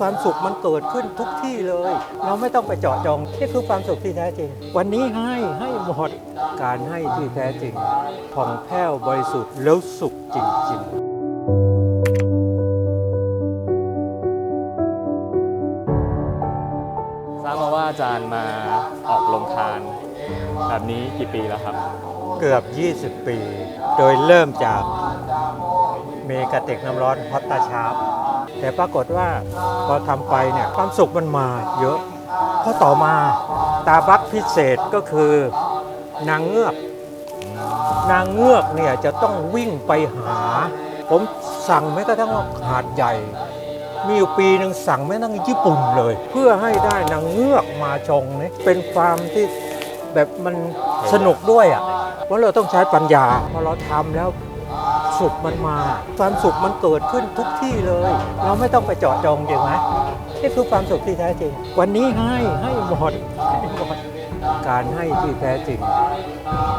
ความสุขมันเกิดขึ้นทุกที่เลย เราไม่ต้องไปเจาะจงนี่คือความสุขที่แท้จริง วันนี้ให้ให้หมดการให้ที่แท้จริงผ่องแผ้วบริสุทธิ์แล้วสุขจริง ๆทราบมาว่าอาจารย์มาออกโรงทาน แบบนี้กี่ปีแล้วครับ เกือบ 20 ปี โดยเริ่มจากเมกะติกน้ำร้อนฮอตตาชาร์ป แต่ปรากฏว่าพอทำไปเนี่ยความสุขมันมาเยอะเพราะต่อมาตาบักพิเศษก็คือนางเงือก นางเงือกเนี่ยจะต้องวิ่งไปหา ผมสั่งแม้กระทั่งว่าหาดใหญ่ มีอยู่ปีหนึ่งสั่งแม้กระทั่งญี่ปุ่นเลย เพื่อให้ได้นางเงือกมาชงนี่เป็นความที่แบบมันสนุกด้วยอะเพราะเราต้องใช้ปัญญาพอเราทำแล้ว สุขมันมา ความสุขมันเกิดขึ้นทุกที่เลย เราไม่ต้องไปเจาะจงจริงไหมนี่คือความสุขที่แท้จริง วันนี้ให้ให้หมดให้หมดการให้ที่แท้จริง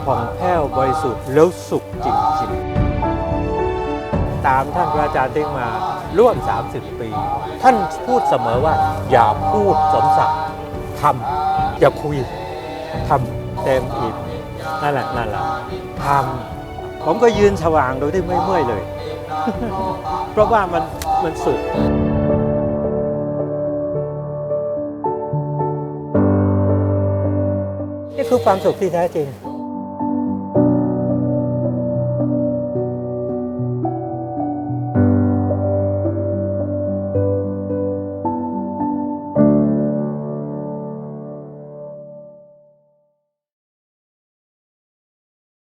ผ่องแผ้วบริสุทธิ์แล้วสุขจริงๆ ตามท่านพระอาจารย์ติ๊กมาร่วม 30 ปี ท่านพูดเสมอว่า อย่าพูดสมศักดิ์ทำอย่าคุยทำเต็มอิ่มนั่นแหละนั่นแหละทำ ผมก็ยืนสว่างโดยที่ไม่เมื่อยเลย เพราะว่ามันมันสุดนี่คือความสุขที่แท้จริง